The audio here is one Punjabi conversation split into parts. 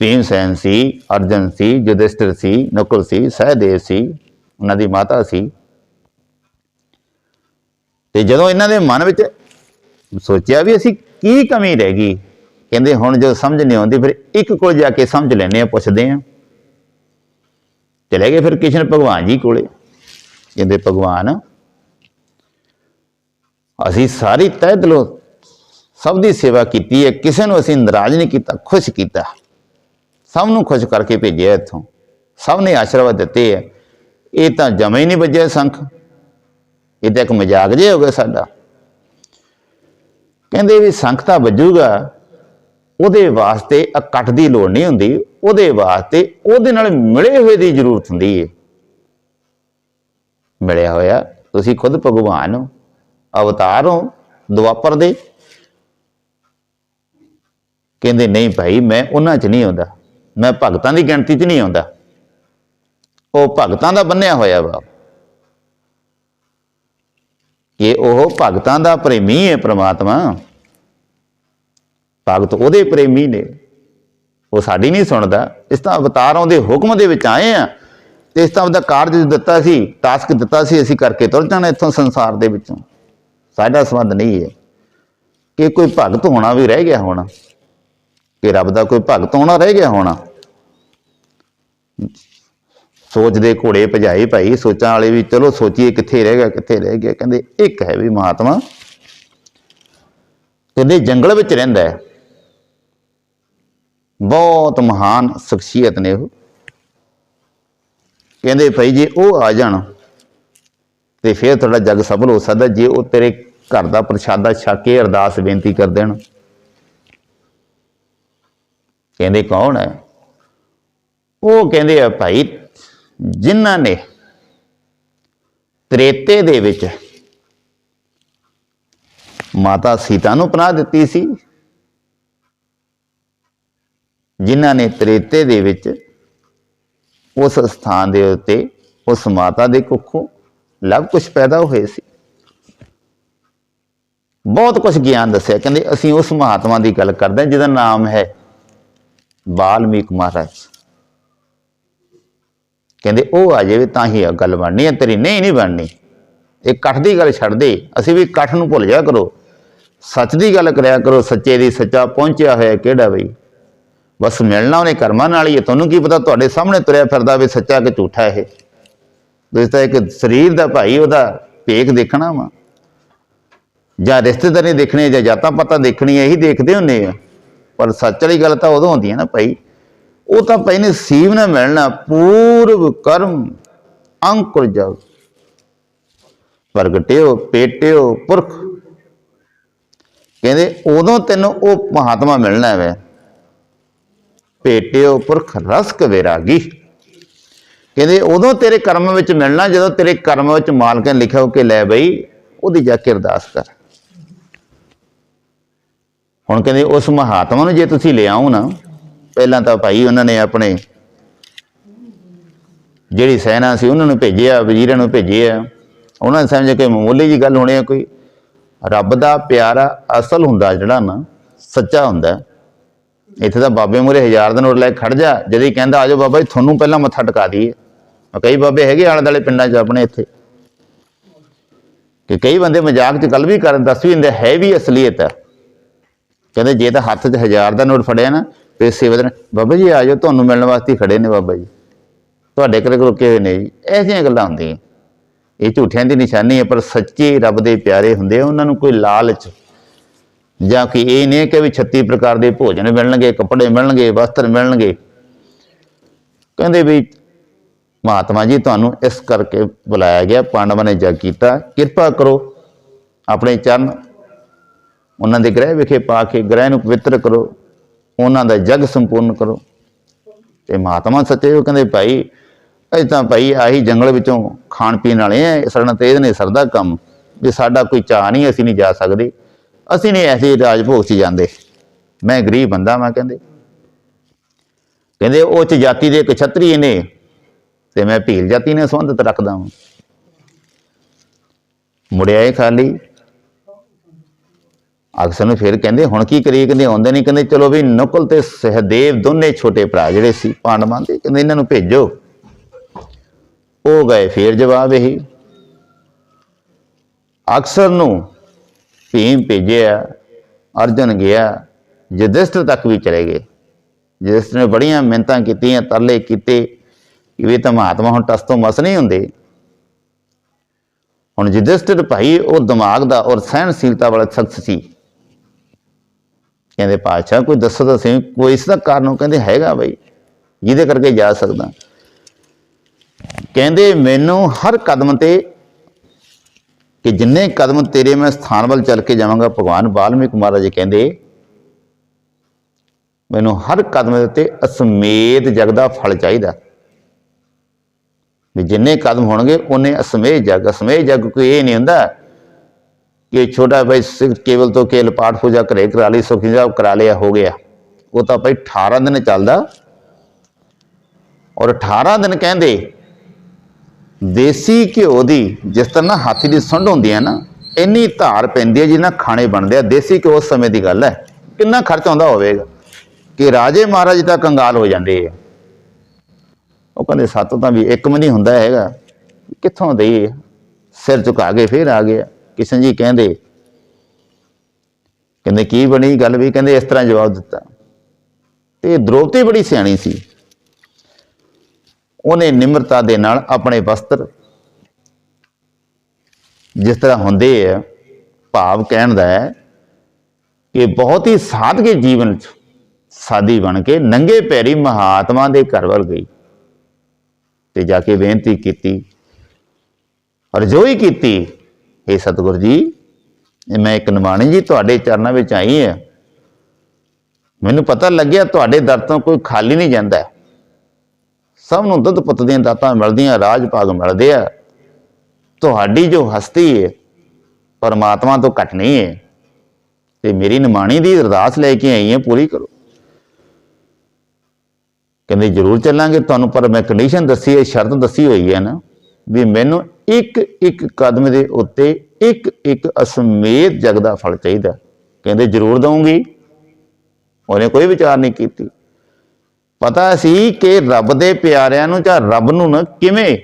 ਭੀਮ ਸੈਨ ਸੀ, ਅਰਜਨ ਸੀ, ਯੁਧਿਸਟਰ ਸੀ, ਨਕੁਲ ਸੀ, ਸਹਿਦੇਵ ਸੀ, ਉਹਨਾਂ ਦੀ ਮਾਤਾ ਸੀ। ਤੇ ਜਦੋਂ ਇਹਨਾਂ ਦੇ ਮਨ ਵਿੱਚ ਸੋਚਿਆ ਵੀ ਅਸੀਂ ਕੀ ਕਮੀ ਰਹਿ ਗਈ, ਕਹਿੰਦੇ ਹੁਣ ਜਦੋਂ ਸਮਝ ਨਹੀਂ ਆਉਂਦੀ, ਫਿਰ ਇੱਕ ਕੋਲ ਜਾ ਕੇ ਸਮਝ ਲੈਨੇ ਆ ਪੁੱਛਦੇ ਆ ਚਲੇ ਗਏ ਫਿਰ ਕ੍ਰਿਸ਼ਨ ਭਗਵਾਨ ਜੀ ਕੋਲੇ। ਕਹਿੰਦੇ, ਭਗਵਾਨ, ਅਸੀਂ ਸਾਰੀ ਤਹਿ ਦਿਲੋਂ ਸਭ ਦੀ ਸੇਵਾ ਕੀਤੀ ਹੈ, ਕਿਸੇ ਨੂੰ ਅਸੀਂ ਨਾਰਾਜ਼ ਨਹੀਂ ਕੀਤਾ, ਖੁਸ਼ ਕੀਤਾ। ਸਭ ਨੂੰ ਖੁਸ਼ ਕਰਕੇ ਭੇਜਿਆ ਇੱਥੋਂ। ਸਭ ਨੇ ਆਸ਼ੀਰਵਾਦ ਦਿੱਤੇ ਹੈ ਇਹ ਤਾਂ ਜਮੇ ਹੀ ਨਹੀਂ ਵੱਜਿਆ ਸੰਖ। ਇਹ ਤਾਂ ਇੱਕ ਮਜ਼ਾਕ ਜਿਹਾ ਹੋ ਗਿਆ ਸਾਡਾ। ਕਹਿੰਦੇ ਵੀ ਸੰਖ ਤਾਂ ਵੱਜੂਗਾ। ਉਹਦੇ ਵਾਸਤੇ ਇਕੱਠ ਦੀ ਲੋੜ ਨਹੀਂ ਹੁੰਦੀ। ਉਹਦੇ ਵਾਸਤੇ ਉਹਦੇ ਨਾਲ ਮਿਲੇ ਹੋਏ ਦੀ ਜ਼ਰੂਰਤ ਹੁੰਦੀ ਹੈ ਮਿਲਿਆ ਹੋਇਆ ਤੁਸੀਂ ਖੁਦ ਭਗਵਾਨ ਹੋ। ਅਵਤਾਰ ਹੋ। ਦੁਆਪਰ ਦੇ। ਕਹਿੰਦੇ, ਨਹੀਂ ਭਾਈ, ਮੈਂ ਉਹਨਾਂ 'ਚ ਨਹੀਂ ਆਉਂਦਾ। ਮੈਂ ਭਗਤਾਂ ਦੀ ਗਿਣਤੀ 'ਚ ਨਹੀਂ ਆਉਂਦਾ। ਉਹ ਭਗਤਾਂ ਦਾ ਬੰਨਿਆ ਹੋਇਆ ਵਾ। ਕਿ ਉਹ ਭਗਤਾਂ ਦਾ ਪ੍ਰੇਮੀ ਹੈ ਪ੍ਰਮਾਤਮਾ। ਭਗਤ ਉਹਦੇ ਪ੍ਰੇਮੀ ਨੇ। ਉਹ ਸਾਡੀ ਨਹੀਂ ਸੁਣਦਾ। ਇਸ ਤਾਂ ਅਵਤਾਰ ਦੇ ਹੁਕਮ ਦੇ ਵਿੱਚ ਆਏ ਆ। ਤੇ ਇਸ ਤਾਂ ਉਹਦਾ ਕਾਰਜ ਦਿੱਤਾ ਸੀ ਟਾਸਕ ਦਿੱਤਾ ਸੀ, ਅਸੀਂ ਕਰਕੇ ਤੁਰ ਜਾਣਾ ਇੱਥੋਂ ਸੰਸਾਰ ਦੇ ਵਿੱਚੋਂ। ਸਾਡਾ ਸੰਬੰਧ ਨਹੀਂ ਹੈ ਕਿ ਕੋਈ ਭਗਤ ਹੋਣਾ ਵੀ ਰਹਿ ਗਿਆ ਹੋਣਾ। ਕਿ ਰੱਬ ਦਾ ਕੋਈ ਭਗਤ ਹੋਣਾ ਰਹਿ ਗਿਆ ਹੋਣਾ। ਸੋਚ ਦੇ ਘੋੜੇ ਭਜਾਏ ਭਾਈ, ਸੋਚਾਂ ਵਾਲੇ ਵੀ ਚਲੋ ਸੋਚੀਏ ਕਿੱਥੇ ਰਹਿ ਗਿਆ, ਕਿੱਥੇ ਰਹਿ ਗਿਆ। ਕਹਿੰਦੇ ਇੱਕ ਹੈ ਵੀ ਮਹਾਤਮਾ, ਕਹਿੰਦੇ ਜੰਗਲ ਵਿੱਚ ਰਹਿੰਦਾ ਹੈ। ਬਹੁਤ ਮਹਾਨ ਸ਼ਖਸੀਅਤ ਨੇ ਉਹ। ਕਹਿੰਦੇ ਭਾਈ ਜੇ ਉਹ ਆ ਜਾਣ ਤੇ ਫਿਰ ਤੁਹਾਡਾ ਜੱਗ ਸਫਲ ਹੋ ਸਕਦਾ, ਜੇ ਉਹ ਤੇਰੇ ਘਰ ਦਾ ਪ੍ਰਸ਼ਾਦਾ ਛਕ ਕੇ ਅਰਦਾਸ ਬੇਨਤੀ ਕਰ ਦੇਣ। ਕਹਿੰਦੇ ਕੌਣ ਹੈ? ਉਹ ਕਹਿੰਦੇ ਆ ਭਾਈ, ਜਿਨ੍ਹਾਂ ਨੇ ਤ੍ਰੇਤੇ ਦੇ ਵਿੱਚ ਮਾਤਾ ਸੀਤਾ ਨੂੰ ਪਨਾਹ ਦਿੱਤੀ ਸੀ, ਜਿਨ੍ਹਾਂ ਨੇ ਤ੍ਰੇਤੇ ਦੇ ਵਿੱਚ ਉਸ ਸਥਾਨ ਦੇ ਉੱਤੇ ਉਸ ਮਾਤਾ ਦੇ ਕੁੱਖੋਂ ਲਵ ਕੁਛ ਪੈਦਾ ਹੋਏ ਸੀ। ਬਹੁਤ ਕੁਝ ਗਿਆਨ ਦੱਸਿਆ, ਕਹਿੰਦੇ ਅਸੀਂ ਉਸ ਮਹਾਤਮਾ ਦੀ ਗੱਲ ਕਰਦੇ ਹਾਂ ਜਿਹਦਾ ਨਾਮ ਹੈ ਬਾਲਮੀਕ ਮਹਾਰਾਜ। ਕਹਿੰਦੇ, ਉਹ ਆ ਜਾਵੇ ਤਾਂ ਹੀ ਇਹ ਗੱਲ ਬਣਨੀ ਹੈ, ਤੇਰੀ ਨਹੀਂ ਨਹੀਂ ਬਣਨੀ। ਇਹ ਕੱਠ ਦੀ ਗੱਲ ਛੱਡ ਦੇ, ਅਸੀਂ ਵੀ ਕੱਠ ਨੂੰ ਭੁੱਲ ਜਾ ਕਰੋ। ਸੱਚ ਦੀ ਗੱਲ ਕਰਿਆ ਕਰੋ, ਸੱਚੇ ਦੀ ਸੱਚਾ ਪਹੁੰਚਿਆ ਹੋਇਆ ਕਿਹੜਾ ਬਈ? ਬਸ ਮਿਲਣਾ ਉਹਨੇ ਕਰਮਾਂ ਨਾਲ ਹੀ ਹੈ, ਤੁਹਾਨੂੰ ਕੀ ਪਤਾ ਤੁਹਾਡੇ ਸਾਹਮਣੇ ਤੁਰਿਆ ਫਿਰਦਾ ਵੀ ਸੱਚਾ ਕਿ ਝੂਠਾ ਇਹ। ਤੁਸੀਂ ਤਾਂ ਇੱਕ ਸਰੀਰ ਦਾ ਭਾਈ, ਉਹਦਾ ਭੇਖ ਦੇਖਣਾ ਵਾ। ਜਾਂ ਰਿਸ਼ਤੇਦਾਰੀ ਦੇਖਣੀ ਜਾਂ ਜਾਤਾਂ ਪਤਾ ਦੇਖਣੀ ਇਹੀ ਦੇਖਦੇ ਹੁੰਨੇ ਆ। ਪਰ ਸੱਚ ਵਾਲੀ ਗੱਲ ਤਾਂ ਉਦੋਂ ਹੁੰਦੀ ਹੈ ਨਾ ਭਾਈ। ਉਹ ਤਾਂ ਭਾਈ ਨੇ ਸੀਵ ਨਾ ਮਿਲਣਾ, ਪੂਰਵ ਕਰਮ, ਅੰਕੁਰ ਜਗ ਪ੍ਰਗਟਿਓ, ਪੇਟਿਓ, ਪੁਰਖ। ਕਹਿੰਦੇ ਉਦੋਂ ਤੈਨੂੰ ਉਹ ਮਹਾਤਮਾ ਮਿਲਣਾ ਹੈ ਪੇਟਿਓ, ਪੁਰਖ, ਰਸਕ ਵਿਰਾਗੀ। ਕਹਿੰਦੇ ਉਦੋਂ ਤੇਰੇ ਕਰਮ ਵਿੱਚ ਮਿਲਣਾ, ਜਦੋਂ ਤੇਰੇ ਕਰਮ ਵਿੱਚ ਮਾਲਕ ਨੇ ਲਿਖਿਆ ਹੋ ਕਿ ਲੈ ਬਈ, ਉਹਦੀ ਜਾ ਕੇ ਅਰਦਾਸ ਕਰ। ਹੁਣ ਕਹਿੰਦੇ ਉਸ ਮਹਾਤਮਾ ਨੂੰ ਜੇ ਤੁਸੀਂ ਲਿਆਓ ਨਾ, ਪਹਿਲਾਂ ਤਾਂ ਭਾਈ ਉਹਨਾਂ ਨੇ ਆਪਣੇ ਜਿਹੜੀ ਸੈਨਾ ਸੀ ਉਹਨਾਂ ਨੂੰ ਭੇਜਿਆ, ਵਜ਼ੀਰਾਂ ਨੂੰ ਭੇਜਿਆ। ਉਹਨਾਂ ਨੇ ਸਮਝਿਆ ਕਿ ਮਾਮੂਲੀ ਜੀ ਗੱਲ ਹੋਣੀ ਆ ਕੋਈ। ਰੱਬ ਦਾ ਪਿਆਰਾ ਅਸਲ ਹੁੰਦਾ ਜਿਹੜਾ ਨਾ, ਸੱਚਾ ਹੁੰਦਾ। ਇੱਥੇ ਤਾਂ ਬਾਬੇ ਮੂਰੇ ਹਜ਼ਾਰ ਦਿਨ ਨੋਟ ਲੈ ਕੇ ਖੜ ਜਾ। ਜਦੀ ਕਹਿੰਦਾ ਆਜੋ ਬਾਬਾ ਜੀ, ਤੁਹਾਨੂੰ ਪਹਿਲਾਂ ਮੱਥਾ ਟਿਕਾ ਦਈਏ। ਕਈ ਬਾਬੇ ਹੈਗੇ ਆਲੇ ਦੁਆਲੇ ਪਿੰਡਾਂ 'ਚ ਆਪਣੇ ਇੱਥੇ। ਕਿ ਕਈ ਬੰਦੇ ਮਜ਼ਾਕ 'ਚ ਗੱਲ ਵੀ ਕਰਨ, ਦੱਸ ਵੀ ਦਿੰਦੇ, ਹੈ ਵੀ ਅਸਲੀਅਤ ਹੈ। ਕਹਿੰਦੇ ਜੇ ਤਾਂ ਹੱਥ 'ਚ ਹਜ਼ਾਰ ਦਾ ਨੋਟ ਫੜਿਆ ਨਾ, ਤੇ ਸੇਵਕ ਨੇ, ਬਾਬਾ ਜੀ ਆਜੋ, ਤੁਹਾਨੂੰ ਮਿਲਣ ਵਾਸਤੇ ਖੜੇ ਨੇ ਬਾਬਾ ਜੀ। ਤੁਹਾਡੇ ਘਰੇ ਰੁਕੇ ਹੋਏ ਨੇ ਜੀ। ਐਸੀਆਂ ਗੱਲਾਂ ਹੁੰਦੀਆਂ। ਇਹ ਝੂਠਿਆਂ ਦੀ ਨਿਸ਼ਾਨੀ ਹੈ, ਪਰ ਸੱਚੇ ਰੱਬ ਦੇ ਪਿਆਰੇ ਹੁੰਦੇ ਆ, ਉਹਨਾਂ ਨੂੰ ਕੋਈ ਲਾਲਚ। ਜਾਂ ਕਿ ਇਹ ਨਹੀਂ ਕਿ ਵੀ 36 ਪ੍ਰਕਾਰ ਦੇ ਭੋਜਨ ਮਿਲਣਗੇ, ਕੱਪੜੇ ਮਿਲਣਗੇ, ਵਸਤਰ ਮਿਲਣਗੇ। ਕਹਿੰਦੇ ਵੀ ਮਹਾਤਮਾ ਜੀ, ਤੁਹਾਨੂੰ ਇਸ ਕਰਕੇ ਬੁਲਾਇਆ ਗਿਆ, ਪਾਂਡਵਾਂ ਨੇ ਜਗ ਕੀਤਾ। ਕਿਰਪਾ ਕਰੋ, ਆਪਣੇ ਚਰਨ ਉਹਨਾਂ ਦੇ ਗ੍ਰਹਿ ਵਿਖੇ ਪਾ ਕੇ ਗ੍ਰਹਿ ਨੂੰ ਪਵਿੱਤਰ ਕਰੋ, ਉਹਨਾਂ ਦਾ ਜਗ ਸੰਪੂਰਨ ਕਰੋ। ਤੇ ਮਹਾਤਮਾ ਸੱਚੇ ਉਹ ਕਹਿੰਦੇ, ਭਾਈ, ਅਸੀਂ ਤਾਂ ਭਾਈ ਆਹੀ ਜੰਗਲ ਵਿੱਚੋਂ ਖਾਣ ਪੀਣ ਵਾਲੇ ਆ ਸਾਡਾ ਤੇਜ਼ ਨੇ ਸਰਦਾ ਕੰਮ। ਵੀ ਸਾਡਾ ਕੋਈ ਚਾਹ ਨਹੀਂ, ਅਸੀਂ ਨਹੀਂ ਜਾ ਸਕਦੇ। ਅਸੀਂ ਨਹੀਂ ਐਸੇ ਰਾਜ ਭੋਗ 'ਚ ਜਾਂਦੇ। ਮੈਂ ਗਰੀਬ ਬੰਦਾ ਮੈਂ ਕਹਿੰਦੇ। ਕਹਿੰਦੇ, ਉਹ ਚ ਜਾਤੀ ਦੇ ਇੱਕ ਛਤਰੀ ਨੇ, ਤੇ ਮੈਂ ਭੀਲ ਜਾਤੀ ਨਾਲ ਸੰਬੰਧਤ ਰੱਖਦਾ ਹਾਂ ਮੁੜਿਆ ਇਹ ਖਾਲੀ। ਅਕਸਰ ਨੂੰ ਫਿਰ ਕਹਿੰਦੇ, ਹੁਣ ਕੀ ਕਰੀਏ? ਕਹਿੰਦੇ, ਆਉਂਦੇ ਨਹੀਂ, ਕਹਿੰਦੇ, ਚਲੋ ਵੀ ਨਕੁਲ ਤੇ ਸਹਦੇਵ ਦੋਨੇ ਛੋਟੇ ਭਰਾ ਜਿਹੜੇ ਸੀ, ਪਾਂਡਵਾਂ ਦੇ, ਕਹਿੰਦੇ ਇਹਨਾਂ ਨੂੰ ਭੇਜੋ। ਉਹ ਗਏ, ਫਿਰ ਜਵਾਬ ਇਹੀ। ਅਕਸਰ ਨੂੰ ਭੀਮ ਭੇਜਿਆ, ਅਰਜਨ ਗਿਆ ਜਦਿਸਟਰ ਤੱਕ ਵੀ ਚਲੇ ਗਏ। ਜਦਿਸਟਰ ਨੇ ਬੜੀਆਂ ਮਿਹਨਤਾਂ ਕੀਤੀਆਂ, ਤਰਲੇ ਕੀਤੇ, ਕਿ ਵੀ ਤਾਂ ਮਹਾਤਮਾ ਹੁਣ ਟਸ ਤੋਂ ਮਸ ਨਹੀਂ ਹੁੰਦੇ। ਹੁਣ ਜਦਿਸਟਰ ਭਾਈ, ਉਹ ਦਿਮਾਗ ਦਾ ਔਰ ਸਹਿਣਸ਼ੀਲਤਾ ਵਾਲਾ ਸ਼ਖਸ ਸੀ। ਕਹਿੰਦੇ ਪਾਤਸ਼ਾਹ, ਕੋਈ ਦੱਸੋ ਤਾਂ ਸਹੀ, ਕੋਈ ਇਸ ਦਾ ਕਾਰਨ ਉਹ ਕਹਿੰਦੇ ਹੈਗਾ ਬਈ, ਜਿਹਦੇ ਕਰਕੇ ਜਾ ਸਕਦਾ। ਕਹਿੰਦੇ, ਮੈਨੂੰ ਹਰ ਕਦਮ ਤੇ ਕਿ ਜਿੰਨੇ ਕਦਮ ਤੇਰੇ ਮੈਂ ਸਥਾਨ ਵੱਲ ਚੱਲ ਕੇ ਜਾਵਾਂਗਾ, ਭਗਵਾਨ ਵਾਲਮੀਕ ਮਹਾਰਾਜ ਕਹਿੰਦੇ, ਮੈਨੂੰ ਹਰ ਕਦਮ ਦੇ ਉੱਤੇ ਅਸਮੇਤ ਜਗ ਦਾ ਫਲ ਚਾਹੀਦਾ। ਵੀ ਜਿੰਨੇ ਕਦਮ ਹੋਣਗੇ, ਉਹਨੇ ਅਸਮੇਤ ਜਗ ਅਸਮੇਤ ਜਗ ਕੋਈ ਇਹ ਨਹੀਂ ਹੁੰਦਾ ਕਿ ਛੋਟਾ ਭਾਈ ਸਿਰ ਕੇਵਲ ਤੋਂ ਕੇਵਲ ਪਾਠ ਪੂਜਾ ਘਰੇ ਕਰਾ ਲਈ ਸੁਖੀ ਸਾਹਿਬ ਕਰਾ ਲਿਆ ਹੋ ਗਿਆ ਉਹ ਤਾਂ ਭਾਈ 18 ਦਿਨ ਚੱਲਦਾ ਔਰ 18 ਦਿਨ ਕਹਿੰਦੇ ਦੇਸੀ ਘਿਓ ਦੀ ਜਿਸ ਤਰ੍ਹਾਂ ਨਾ ਹਾਥੀ ਦੀ ਸੁੰਡ ਹੁੰਦੀ ਹੈ ਨਾ ਇੰਨੀ ਧਾਰ ਪੈਂਦੀ ਹੈ ਜਿਹਨਾਂ ਖਾਣੇ ਬਣਦੇ ਆ ਦੇਸੀ ਘਿਓ ਉਸ ਸਮੇਂ ਦੀ ਗੱਲ ਹੈ ਕਿੰਨਾ ਖਰਚ ਆਉਂਦਾ ਹੋਵੇਗਾ ਕਿ ਰਾਜੇ ਮਹਾਰਾਜ ਤਾਂ ਕੰਗਾਲ ਹੋ ਜਾਂਦੇ ਆ ਉਹ ਕਹਿੰਦੇ, ਸੱਤ ਤਾਂ ਵੀ ਇੱਕ ਵੀ ਨਹੀਂ ਹੁੰਦਾ ਹੈਗਾ। ਕਿੱਥੋਂ ਦੇਈਏ? ਸਿਰ ਝੁਕਾ ਕੇ ਫੇਰ ਆ ਗਿਆ ਕਿਸ਼ਨ ਜੀ ਕਹਿੰਦੇ ਕਹਿੰਦੇ ਕੀ ਬਣੀ ਗੱਲ ਵੀ? ਕਹਿੰਦੇ ਇਸ ਤਰ੍ਹਾਂ ਜਵਾਬ ਦਿੱਤਾ। ਤੇ ਦ੍ਰੋਪਦੀ ਬੜੀ ਸਿਆਣੀ ਸੀ। ਉਹਨੇ ਨਿਮਰਤਾ ਦੇ ਨਾਲ ਆਪਣੇ ਵਸਤਰ ਜਿਸ ਤਰ੍ਹਾਂ ਹੁੰਦੇ ਆ, ਭਾਵ ਕਹਿਣ ਦਾ ਹੈ ਕਿ ਬਹੁਤ ਹੀ ਸਾਦਗੇ ਜੀਵਨ ਚ ਸਾਦੀ ਬਣ ਕੇ ਨੰਗੇ ਪੈਰੀ ਮਹਾਤਮਾ ਦੇ ਘਰ ਵੱਲ ਗਈ ਤੇ ਜਾ ਕੇ ਬੇਨਤੀ ਕੀਤੀ, ਅਰਜ਼ੋਈ ਕੀਤੀ हे ਸਤਿਗੁਰੂ ਜੀ, ਇਹ ਮੈਂ ਇੱਕ ਨਿਮਾਣੀ ਜੀ ਤੁਹਾਡੇ ਚਰਨਾਂ ਵਿੱਚ ਆਈ ਹਾਂ। ਮੈਨੂੰ ਪਤਾ ਲੱਗਿਆ ਤੁਹਾਡੇ ਦਰ ਤੋਂ ਕੋਈ ਖਾਲੀ ਨਹੀਂ ਜਾਂਦਾ। ਸਭ ਨੂੰ ਦੁੱਧ ਪੁੱਤ ਦੀਆਂ ਦਾਤਾਂ ਮਿਲਦੀਆਂ, ਰਾਜ ਭਾਗ ਮਿਲਦੇ ਆ। ਤੁਹਾਡੀ ਜੋ ਹਸਤੀ ਹੈ, ਪਰਮਾਤਮਾ ਤੋਂ ਘੱਟ ਨਹੀਂ ਹੈ। ਤੇ ਮੇਰੀ ਨਿਮਾਣੀ ਦੀ ਅਰਦਾਸ ਲੈ ਕੇ ਆਈ ਹੈ, ਪੂਰੀ ਕਰੋ। ਕਹਿੰਦੇ, ਜ਼ਰੂਰ ਚੱਲਾਂਗੇ, ਤੁਹਾਨੂੰ ਪਰ ਮੈਂ ਕੰਡੀਸ਼ਨ ਦੱਸੀ ਹੈ, ਸ਼ਰਤ ਦੱਸੀ ਹੋਈ ਹੈ ਨਾ, ਵੀ ਮੈਨੂੰ ਇੱਕ ਇੱਕ ਕਦਮ ਦੇ ਉੱਤੇ ਇੱਕ ਇੱਕ ਅਸਮੇਤ ਜਗ ਦਾ ਫਲ ਚਾਹੀਦਾ। ਕਹਿੰਦੇ, ਜ਼ਰੂਰ ਦਊਂਗੀ। ਉਹਨੇ ਕੋਈ ਵਿਚਾਰ ਨਹੀਂ ਕੀਤੀ। ਪਤਾ ਸੀ ਕਿ ਰੱਬ ਦੇ ਪਿਆਰਿਆਂ ਨੂੰ ਜਾਂ ਰੱਬ ਨੂੰ ਨਾ ਕਿਵੇਂ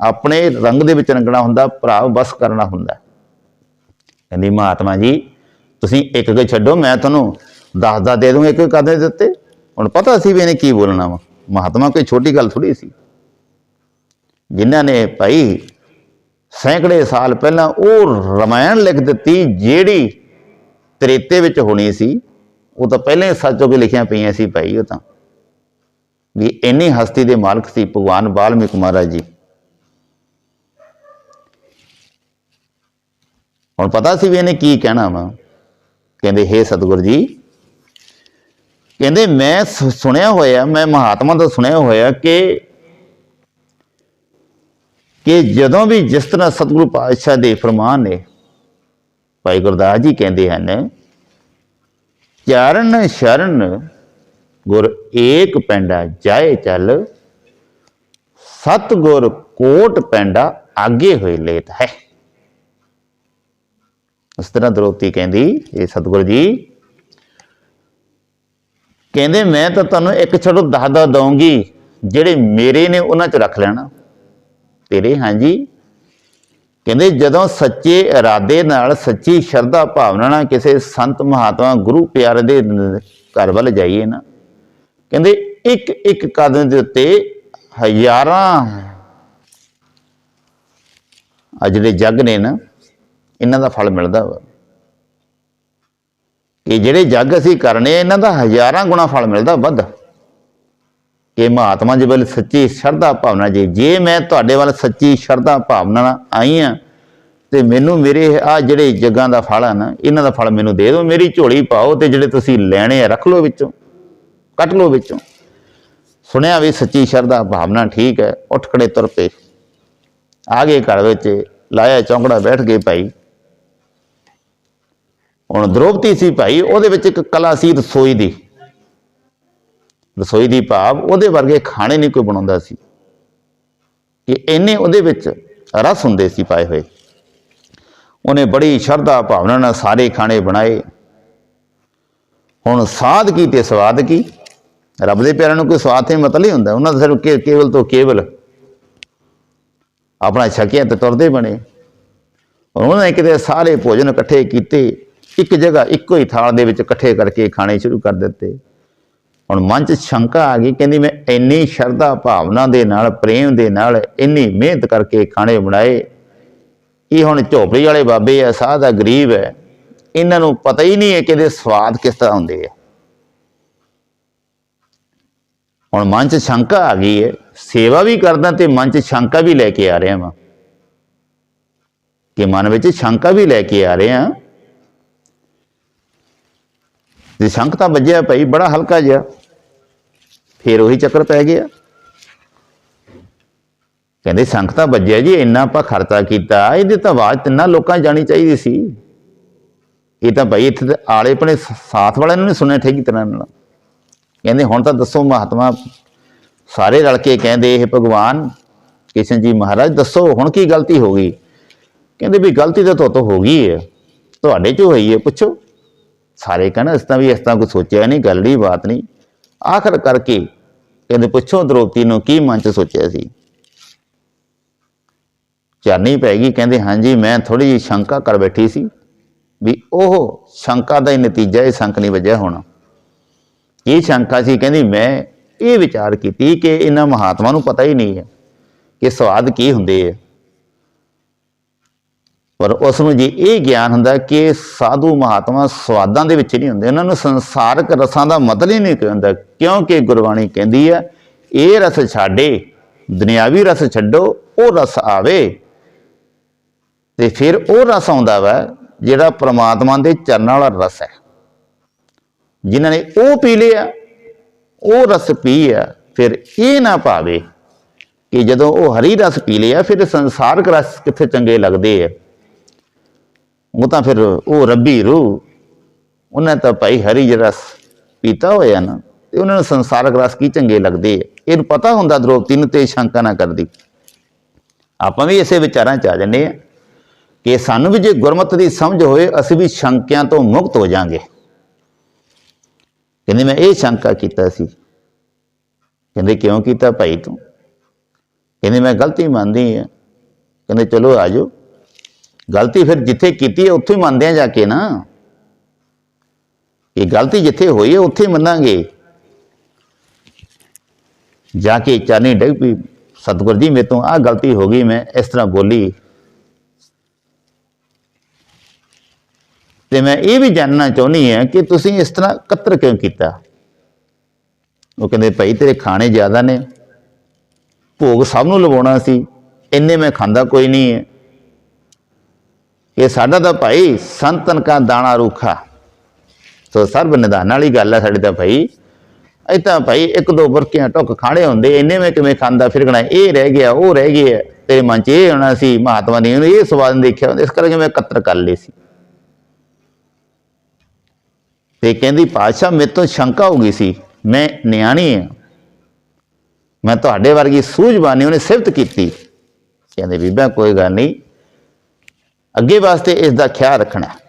ਆਪਣੇ ਰੰਗ ਦੇ ਵਿੱਚ ਰੰਗਣਾ ਹੁੰਦਾ, ਭਰਾਵ ਬਸ ਕਰਨਾ ਹੁੰਦਾ। ਕਹਿੰਦੀ, ਮਹਾਤਮਾ ਜੀ, ਤੁਸੀਂ ਇੱਕ ਕੇ ਛੱਡੋ, ਮੈਂ ਤੁਹਾਨੂੰ ਦੱਸਦਾ ਦੇ ਦੂੰਗਾ ਇੱਕ ਇੱਕ ਕਦਮ ਦੇ ਉੱਤੇ। ਹੁਣ ਪਤਾ ਸੀ ਵੀ ਇਹਨੇ ਕੀ ਬੋਲਣਾ ਵਾ। ਮਹਾਤਮਾ ਕੋਈ ਛੋਟੀ ਗੱਲ ਥੋੜੀ ਸੀ। ਜਿਨ੍ਹਾਂ ਨੇ ਭਾਈ ਸੈਂਕੜੇ ਸਾਲ ਪਹਿਲਾਂ ਉਹ ਰਮਾਇਣ ਲਿਖ ਦਿੱਤੀ, ਜਿਹੜੀ ਤ੍ਰੇਤੇ ਵਿੱਚ ਹੋਣੀ ਸੀ, ਉਹ ਤਾਂ ਪਹਿਲਾਂ ਹੀ ਸੱਚੋ ਕੇ ਲਿਖੀਆਂ ਪਈਆਂ ਸੀ ਭਾਈ ਉਹ ਤਾਂ। ਵੀ ਇੰਨੀ ਹਸਤੀ ਦੇ ਮਾਲਕ ਸੀ ਭਗਵਾਨ ਬਾਲਮੀਕ ਮਹਾਰਾਜ ਜੀ। ਹੁਣ ਪਤਾ ਸੀ ਵੀ ਇਹਨੇ ਕੀ ਕਹਿਣਾ ਵਾ। ਕਹਿੰਦੇ, ਹੇ ਸਤਿਗੁਰੂ ਜੀ, ਕਹਿੰਦੇ ਮੈਂ ਸੁਣਿਆ ਹੋਇਆ, ਮੈਂ ਮਹਾਤਮਾ ਤੋਂ ਸੁਣਿਆ ਹੋਇਆ ਕਿ ਕਿ ਜਦੋਂ ਵੀ ਜਿਸ ਤਰ੍ਹਾਂ ਸਤਿਗੁਰੂ ਪਾਤਸ਼ਾਹ ਦੇ ਫਰਮਾਨ ਨੇ, ਭਾਈ ਗੁਰਦਾਸ ਜੀ ਕਹਿੰਦੇ ਹਨ, ਚਰਨ ਸ਼ਰਨ ਗੁਰ ਏਕ ਪੈਂਡਾ ਜਾਏ ਚੱਲ ਸਤ ਗੁਰ ਕੋਟ ਪੈਂਡਾ ਆਗੇ ਹੋਏ ਲੇਤ ਹੈ। ਉਸ ਤਰ੍ਹਾਂ ਦ੍ਰੋਪਦੀ ਕਹਿੰਦੀ, ਇਹ ਸਤਿਗੁਰੂ ਜੀ, ਕਹਿੰਦੇ ਮੈਂ ਤਾਂ ਤੁਹਾਨੂੰ ਇੱਕ ਛੱਡੋ ਦਸਦਾ ਦਊਂਗੀ, ਜਿਹੜੇ ਮੇਰੇ ਨੇ ਉਹਨਾਂ ਚ ਰੱਖ ਲੈਣਾ। ਤੇਰੇ, ਹਾਂਜੀ। ਕਹਿੰਦੇ, ਜਦੋਂ ਸੱਚੇ ਇਰਾਦੇ ਨਾਲ ਸੱਚੀ ਸ਼ਰਧਾ ਭਾਵਨਾ ਨਾਲ ਕਿਸੇ ਸੰਤ ਮਹਾਤਮਾ ਗੁਰੂ ਪਿਆਰੇ ਦੇ ਘਰ ਵੱਲ ਜਾਈਏ ਨਾ, ਕਹਿੰਦੇ ਇੱਕ ਇੱਕ ਕਦਮ ਦੇ ਉੱਤੇ ਹਜ਼ਾਰਾਂ ਆ ਜਿਹੜੇ ਜੱਗ ਨੇ ਨਾ, ਇਹਨਾਂ ਦਾ ਫਲ ਮਿਲਦਾ ਵਾ। ਕਿ ਜਿਹੜੇ ਜੱਗ ਅਸੀਂ ਕਰਨੇ ਇਹਨਾਂ ਦਾ ਹਜ਼ਾਰਾਂ ਗੁਣਾ ਫਲ ਮਿਲਦਾ ਵੱਧ। ਕਿ ਮਹਾਤਮਾ ਜੀ ਵੱਲ ਸੱਚੀ ਸ਼ਰਧਾ ਭਾਵਨਾ ਜੀ। ਜੇ ਮੈਂ ਤੁਹਾਡੇ ਵੱਲ ਸੱਚੀ ਸ਼ਰਧਾ ਭਾਵਨਾ ਨਾਲ ਆਈ ਆ ਤੇ ਮੈਨੂੰ ਮੇਰੇ ਆ ਜਿਹੜੇ ਜੱਗਾਂ ਦਾ ਫਲ ਆ ਨਾ, ਇਹਨਾਂ ਦਾ ਫਲ ਮੈਨੂੰ ਦੇ ਦਿਓ। ਮੇਰੀ ਝੋਲੀ ਪਾਓ ਤੇ ਜਿਹੜੇ ਤੁਸੀਂ ਲੈਣੇ ਆ, ਰੱਖ ਲਓ ਵਿੱਚੋਂ, ਕੱਟ ਲਓ ਵਿੱਚੋਂ। ਸੁਣਿਆ ਵੀ ਸੱਚੀ ਸ਼ਰਧਾ ਭਾਵਨਾ ਠੀਕ ਹੈ, ਉੱਠ ਖੜੇ ਤੁਰ ਪਏ। ਆ ਗਏ ਘਰ ਵਿੱਚ ਲਾਇਆ ਚੌਂਕੜਾ ਬੈਠ ਗਏ ਭਾਈ। ਹੁਣ ਦ੍ਰੋਪਦੀ ਸੀ ਭਾਈ, ਉਹਦੇ ਵਿੱਚ ਇੱਕ ਕਲਾ ਸੀ ਰਸੋਈ ਦੀ। ਰਸੋਈ ਦੀ ਭਾਵ ਉਹਦੇ ਵਰਗੇ ਖਾਣੇ ਨਹੀਂ ਕੋਈ ਬਣਾਉਂਦਾ ਸੀ। ਕਿ ਇੰਨੇ ਉਹਦੇ ਵਿੱਚ ਰਸ ਹੁੰਦੇ ਸੀ ਪਾਏ ਹੋਏ। ਉਹਨੇ ਬੜੀ ਸ਼ਰਧਾ ਭਾਵਨਾ ਨਾਲ ਸਾਰੇ ਖਾਣੇ ਬਣਾਏ। ਹੁਣ ਸਾਧ ਕੀ ਤੇ ਸਵਾਦ ਕੀ? ਰੱਬ ਦੇ ਪਿਆਰਿਆਂ ਨੂੰ ਕੋਈ ਸਵਾਦ ਤੇ ਮਤਲਬ ਹੀ ਹੁੰਦਾ। ਉਹਨਾਂ ਦਾ ਸਿਰਫ ਕੇ- ਕੇਵਲ ਤੋਂ ਕੇਵਲ ਆਪਣਾ ਛਕਿਆ ਤੇ ਤੁਰਦੇ ਬਣੇ। ਉਹਨਾਂ ਨੇ ਕਿਤੇ ਸਾਰੇ ਭੋਜਨ ਇਕੱਠੇ ਕੀਤੇ। ਇੱਕ ਜਗ੍ਹਾ ਇੱਕੋ ਹੀ ਥਾਲ ਦੇ ਵਿੱਚ ਇਕੱਠੇ ਕਰਕੇ ਖਾਣੇ ਸ਼ੁਰੂ ਕਰ ਦਿੱਤੇ। ਹੁਣ ਮਨ 'ਚ ਸ਼ੰਕਾ ਆ ਗਈ, ਕਹਿੰਦੀ ਮੈਂ ਇੰਨੀ ਸ਼ਰਧਾ ਭਾਵਨਾ ਦੇ ਨਾਲ, ਪ੍ਰੇਮ ਦੇ ਨਾਲ ਇੰਨੀ ਮਿਹਨਤ ਕਰਕੇ ਖਾਣੇ ਬਣਾਏ। ਇਹ ਹੁਣ ਝੋਪੜੀ ਵਾਲੇ ਬਾਬੇ ਆ ਸਾਧ ਆ ਗਰੀਬ ਹੈ। ਇਹਨਾਂ ਨੂੰ ਪਤਾ ਹੀ ਨਹੀਂ ਹੈ ਕਿ ਇਹਦੇ ਸਵਾਦ ਕਿਸ ਤਰ੍ਹਾਂ ਹੁੰਦੇ ਆ। ਹੁਣ ਮਨ 'ਚ ਸ਼ੰਕਾ ਆ ਗਈ ਹੈ, ਸੇਵਾ ਵੀ ਕਰਦਾ ਤੇ ਮਨ 'ਚ ਸ਼ੰਕਾ ਵੀ ਲੈ ਕੇ ਆ ਰਿਹਾ ਵਾਂ। ਕਿ ਮਨ ਵਿੱਚ ਸ਼ੰਕਾ ਵੀ ਲੈ ਕੇ ਆ ਰਿਹਾ ਆ। ਸ਼ੰਕ ਤਾਂ ਵੱਜਿਆ ਭਾਈ, ਬੜਾ ਹਲਕਾ ਜਿਹਾ। ਫਿਰ ਉਹੀ ਚੱਕਰ ਪੈ ਗਿਆ। ਕਹਿੰਦੇ ਸ਼ੰਕ ਵੱਜਿਆ ਜੀ, ਇੰਨਾ ਆਪਾਂ ਖਰਚਾ ਕੀਤਾ, ਇਹਦੀ ਤਾਂ ਆਵਾਜ਼ ਤਿੰਨਾਂ ਲੋਕਾਂ ਜਾਣੀ ਚਾਹੀਦੀ ਸੀ। ਇਹ ਤਾਂ ਭਾਈ ਇੱਥੇ ਆਲੇ ਆਪਣੇ ਸਾਥ ਵਾਲਿਆਂ ਨੂੰ ਨਹੀਂ ਸੁਣਿਆ ਠੇਕੀ ਤਰ੍ਹਾਂ ਨਾਲ ਕਹਿੰਦੇ, ਹੁਣ ਤਾਂ ਦੱਸੋ ਮਹਾਤਮਾ, ਸਾਰੇ ਰਲ ਕੇ ਕਹਿੰਦੇ ਇਹ ਭਗਵਾਨ ਕਿਸ਼ਨ ਜੀ ਮਹਾਰਾਜ, ਦੱਸੋ ਹੁਣ ਕੀ ਗਲਤੀ ਹੋ ਗਈ? ਕਹਿੰਦੇ ਵੀ ਗਲਤੀ ਤਾਂ ਤੁਹਾਤੋਂ ਹੋ ਗਈ ਹੈ। ਤੁਹਾਡੇ 'ਚੋਂ ਹੋਈ ਹੈ, ਪੁੱਛੋ। ਸਾਰੇ ਕਹਿੰਦੇ ਇਸ ਤਾਂ ਵੀ ਇਸ ਤਾਂ ਕੁਝ ਸੋਚਿਆ ਨਹੀਂ, ਗੱਲ ਦੀ ਬਾਤ ਨਹੀਂ। ਆਖਰ ਕਰਕੇ ਕਹਿੰਦੇ ਪੁੱਛੋ ਦ੍ਰੋਪਦੀ ਨੂੰ ਕੀ ਮਨ 'ਚ ਸੋਚਿਆ ਸੀ? ਚਾਨੀ ਪੈ ਗਈ, ਕਹਿੰਦੇ, ਹਾਂਜੀ, ਮੈਂ ਥੋੜੀ ਜਿਹੀ ਸ਼ੰਕਾ ਕਰ ਬੈਠੀ ਸੀ ਵੀ ਉਹ ਸ਼ੰਕਾ ਦਾ ਹੀ ਨਤੀਜਾ, ਇਹ ਸੰਕ ਨਹੀਂ ਵੱਜਿਆ ਹੋਣਾ। ਇਹ ਸ਼ੰਕਾ ਸੀ? ਕਹਿੰਦੀ, ਮੈਂ ਇਹ ਵਿਚਾਰ ਕੀਤੀ ਕਿ ਇਹਨਾਂ ਮਹਾਤਮਾ ਨੂੰ ਪਤਾ ਹੀ ਨਹੀਂ ਹੈ ਕਿ ਸਵਾਦ ਕੀ ਹੁੰਦੇ ਆ। ਪਰ ਉਸ ਨੂੰ ਜੀ ਇਹ ਗਿਆਨ ਹੁੰਦਾ ਕਿ ਸਾਧੂ ਮਹਾਤਮਾ ਸਵਾਦਾਂ ਦੇ ਵਿੱਚ ਨਹੀਂ ਹੁੰਦੇ, ਉਹਨਾਂ ਨੂੰ ਸੰਸਾਰਕ ਰਸਾਂ ਦਾ ਮਤਲਬ ਹੀ ਨਹੀਂ ਹੁੰਦਾ, ਕਿਉਂਕਿ ਗੁਰਬਾਣੀ ਕਹਿੰਦੀ ਹੈ, ਇਹ ਰਸ ਛਾੜੇ ਦੁਨਿਆਵੀ ਰਸ ਛੱਡੋ, ਉਹ ਰਸ ਆਵੇ। ਤੇ ਫਿਰ ਉਹ ਰਸ ਆਉਂਦਾ ਵਾ, ਜਿਹੜਾ ਪ੍ਰਮਾਤਮਾ ਦੇ ਚਰਨਾਂ ਵਾਲਾ ਰਸ ਹੈ। ਜਿਨ੍ਹਾਂ ਨੇ ਉਹ ਪੀ ਲਿਆ, ਉਹ ਰਸ ਪੀਆ ਫਿਰ ਇਹ ਨਾ ਪਾਵੇ ਕਿ ਜਦੋਂ ਉਹ ਹਰੀ ਰਸ ਪੀ ਲਿਆ, ਫਿਰ ਸੰਸਾਰਕ ਰਸ ਕਿੱਥੇ ਚੰਗੇ ਲੱਗਦੇ ਆ? ਉਹ ਤਾਂ ਫਿਰ ਉਹ ਰੱਬੀ ਰੂਹ, ਉਹਨਾਂ ਤਾਂ ਭਾਈ ਹਰੀ ਜ ਰਸ ਪੀਤਾ ਹੋਇਆ ਨਾ, ਤੇ ਉਹਨਾਂ ਨੂੰ ਸੰਸਾਰਕ ਰਸ ਕੀ ਚੰਗੇ ਲੱਗਦੇ ਆ? ਇਹਨੂੰ ਪਤਾ ਹੁੰਦਾ ਦ੍ਰੋਪਦੀ ਨੂੰ ਤੇ ਸ਼ੰਕਾ ਨਾ ਕਰਦੀ। ਆਪਾਂ ਵੀ ਇਸੇ ਵਿਚਾਰਾਂ ਚ ਆ ਜੰਨੇ ਆ ਕਿ ਸਾਨੂੰ ਵੀ ਜੇ ਗੁਰਮਤ ਦੀ ਸਮਝ ਹੋਏ, ਅਸੀਂ ਵੀ ਸ਼ੰਕਿਆਂ ਤੋਂ ਮੁਕਤ ਹੋ ਜਾਾਂਗੇ। ਕਹਿੰਦੇ ਮੈਂ ਇਹ ਸ਼ੰਕਾ ਕੀਤਾ ਸੀ। ਕਹਿੰਦੇ ਕਿਉਂ ਕੀਤਾ ਭਾਈ ਤੂੰ? ਕਹਿੰਦੇ ਮੈਂ ਗਲਤੀ ਮੰਨਦੀ ਆ। ਕਹਿੰਦੇ ਚਲੋ ਆਜੋ ਗਲਤੀ ਫਿਰ ਜਿੱਥੇ ਕੀਤੀ ਹੈ, ਉੱਥੇ ਹੀ ਮੰਨਦੇ ਆ ਜਾ ਕੇ ਨਾ। ਇਹ ਗਲਤੀ ਜਿੱਥੇ ਹੋਈ ਹੈ, ਉੱਥੇ ਹੀ ਮੰਨਾਂਗੇ। ਜਾ ਕੇ ਚਾਨੀ ਡਿੱਗ ਪਈ, ਸਤਿਗੁਰ ਜੀ, ਮੇਰੇ ਤੋਂ ਆਹ ਗਲਤੀ ਹੋ ਗਈ, ਮੈਂ ਇਸ ਤਰ੍ਹਾਂ ਬੋਲੀ। ਤੇ ਮੈਂ ਇਹ ਵੀ ਜਾਣਨਾ ਚਾਹੁੰਦੀ ਹਾਂ ਕਿ ਤੁਸੀਂ ਇਸ ਤਰ੍ਹਾਂ ਕਤਰ ਕਿਉਂ ਕੀਤਾ? ਉਹ ਕਹਿੰਦੇ, ਭਾਈ, ਤੇਰੇ ਖਾਣੇ ਜ਼ਿਆਦਾ ਨੇ। ਭੋਗ ਸਭ ਨੂੰ ਲਵਾਉਣਾ ਸੀ। ਇੰਨੇ ਮੈਂ ਖਾਂਦਾ ਕੋਈ ਨਹੀਂ ਹੈ। ਇਹ ਸਾਡਾ ਤਾਂ ਭਾਈ ਸੰਤਨ ਕਾ ਦਾਣਾ ਰੂਖਾ। ਸੋ ਸਰਬ ਨਿਦਾਨ ਵਾਲੀ ਗੱਲ ਹੈ ਸਾਡੇ ਤਾਂ ਭਾਈ। ਇਹ ਤਾਂ ਭਾਈ ਇੱਕ ਦੋ ਬਰਕੀਆਂ ਟੁੱਕ ਖਾਣੇ ਹੁੰਦੇ ਇੰਨੇ ਮੈਂ ਕਿਵੇਂ ਖਾਂਦਾ ਫਿਰਗਣਾ ਇਹ ਰਹਿ ਗਿਆ ਉਹ ਰਹਿ ਗਿਆ ਤੇਰੇ ਮਨ 'ਚ ਇਹ ਹੋਣਾ ਸੀ ਮਹਾਤਮਾ ਨੇ ਇਹਨੂੰ ਇਹ ਸਵਾਦ ਨਹੀਂ ਦੇਖਿਆ ਹੁੰਦਾ, ਇਸ ਕਰਕੇ ਮੈਂ ਇਕੱਤਰ ਕਰ ਲਈ ਸੀ। ਤੇ ਕਹਿੰਦੀ ਪਾਤਸ਼ਾਹ ਮੇਰੇ ਤੋਂ ਸ਼ੰਕਾ ਹੋ ਗਈ ਸੀ ਮੈਂ ਨਿਆਣੀ ਹਾਂ। ਮੈਂ ਤੁਹਾਡੇ ਵਰਗੀ ਸੂਝਵਾਨੀ ਉਹਨੇ ਸਿਫਤ ਕੀਤੀ। ਕਹਿੰਦੇ ਬੀਬਾ ਕੋਈ ਗੱਲ ਨਹੀਂ ਅੱਗੇ ਵਾਸਤੇ ਇਸ ਦਾ ਖਿਆਲ ਰੱਖਣਾ ਹੈ।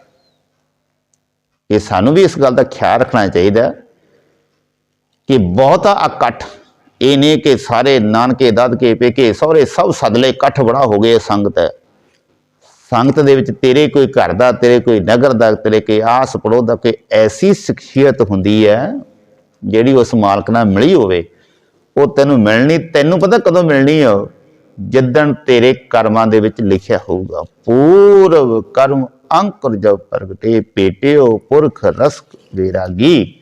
ਕਿ ਸਾਨੂੰ ਵੀ ਇਸ ਗੱਲ ਦਾ ਖਿਆਲ ਰੱਖਣਾ ਚਾਹੀਦਾ ਕਿ ਬਹੁਤਾ ਇਕੱਠ, ਇਹ ਨੇ ਕਿ ਸਾਰੇ ਨਾਨਕੇ, ਦਾਦਕੇ, ਪੇਕੇ, ਸਹੁਰੇ ਸਭ ਸਦਲੇ ਇਕੱਠ ਬੜਾ ਹੋ ਗਏ ਸੰਗਤ ਹੈ। ਸੰਗਤ ਦੇ ਵਿੱਚ ਤੇਰੇ ਕੋਈ ਘਰ ਦਾ, ਤੇਰੇ ਕੋਈ ਨਗਰ ਦਾ, ਤੇਰੇ ਕੋਈ ਆਸ ਪੜੋਸ ਦਾ ਕੋਈ ਐਸੀ ਸ਼ਖਸੀਅਤ ਹੁੰਦੀ ਹੈ ਜਿਹੜੀ ਉਸ ਮਾਲਕ ਨਾਲ ਮਿਲੀ ਹੋਵੇ। ਉਹ ਤੈਨੂੰ ਮਿਲਣੀ, ਤੈਨੂੰ ਪਤਾ ਕਦੋਂ ਮਿਲਣੀ ਹੈ ਜਿੱਦਣ ਤੇਰੇ ਕਰਮਾਂ ਦੇ ਵਿੱਚ ਲਿਖਿਆ ਹੋਊਗਾ, ਪੂਰਵ ਕਰਮ ਅੰਕੁਰ ਜਬ ਪ੍ਰਗਟੇ, ਪੇਟਿਓ ਪੁਰਖ ਰਸ ਵਿਰਾਗੀ।